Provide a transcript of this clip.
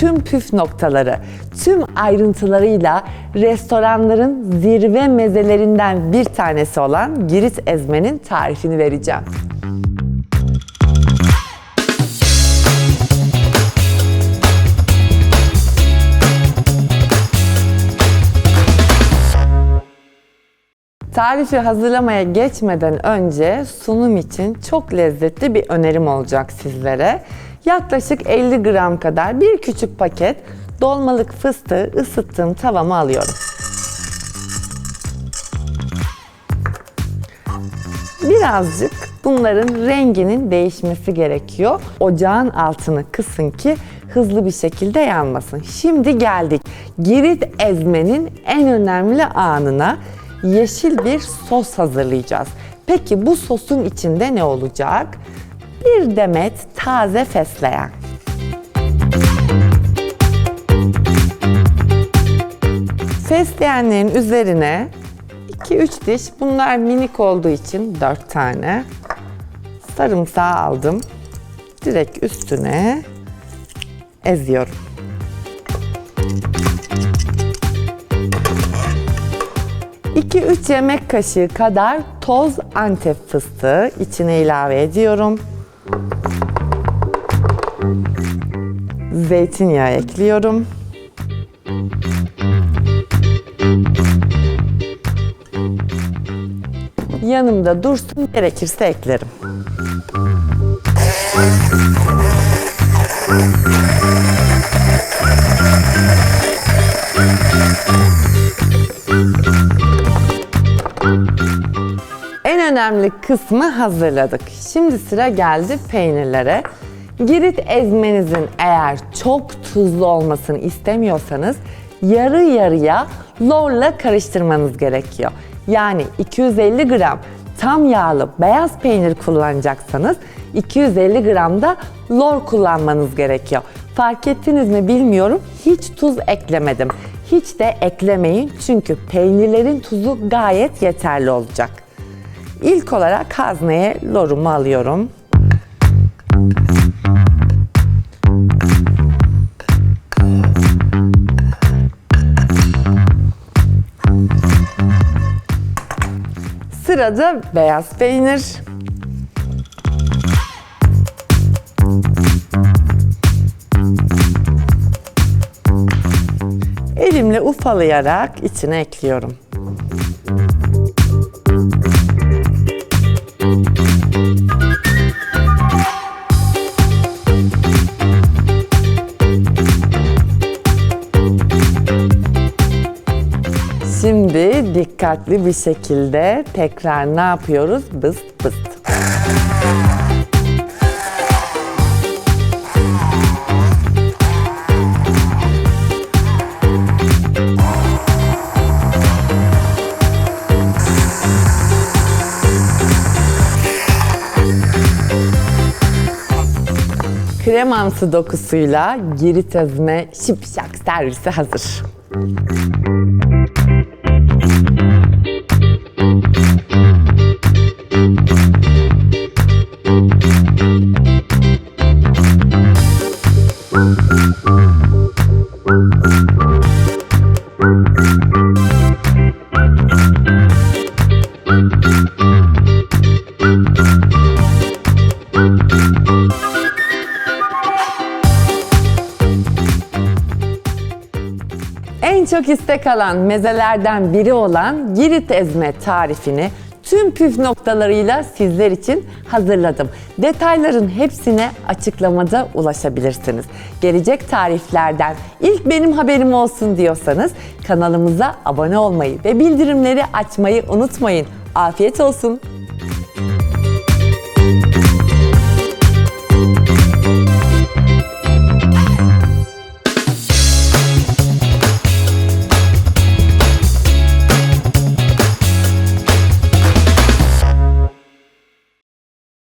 tüm püf noktaları, tüm ayrıntılarıyla restoranların zirve mezelerinden bir tanesi olan Girit ezmenin tarifini vereceğim. Tarifi hazırlamaya geçmeden önce sunum için çok lezzetli bir önerim olacak sizlere. Yaklaşık 50 gram kadar bir küçük paket dolmalık fıstığı ısıttığım tavama alıyorum. Birazcık bunların renginin değişmesi gerekiyor. Ocağın altını kısın ki hızlı bir şekilde yanmasın. Şimdi geldik Girit ezmenin en önemli anına yeşil bir sos hazırlayacağız. Peki bu sosun içinde ne olacak? Bir demet taze fesleğen. Fesleğenlerin üzerine 2-3 diş, bunlar minik olduğu için 4 tane sarımsağı aldım. Direkt üstüne eziyorum. İki üç yemek kaşığı kadar toz antep fıstığı içine ilave ediyorum. Zeytinyağı ekliyorum. Yanımda dursun gerekirse eklerim. Önemli kısmı hazırladık. Şimdi sıra geldi peynirlere. Girit ezmenizin eğer çok tuzlu olmasını istemiyorsanız yarı yarıya lorla karıştırmanız gerekiyor. Yani 250 gram tam yağlı beyaz peynir kullanacaksanız 250 gram da lor kullanmanız gerekiyor. Fark ettiniz mi bilmiyorum hiç tuz eklemedim. Hiç de eklemeyin çünkü peynirlerin tuzu gayet yeterli olacak. İlk olarak hazneye lorumu alıyorum. Sırada beyaz peynir. Elimle ufalayarak içine ekliyorum. Şimdi dikkatli bir şekilde tekrar ne yapıyoruz? Bıst bıst. Kremamsı dokusuyla girit ezme şipşak servisi hazır. Çok istek alan mezelerden biri olan girit ezme tarifini tüm püf noktalarıyla sizler için hazırladım. Detayların hepsine açıklamada ulaşabilirsiniz. Gelecek tariflerden ilk benim haberim olsun diyorsanız kanalımıza abone olmayı ve bildirimleri açmayı unutmayın. Afiyet olsun.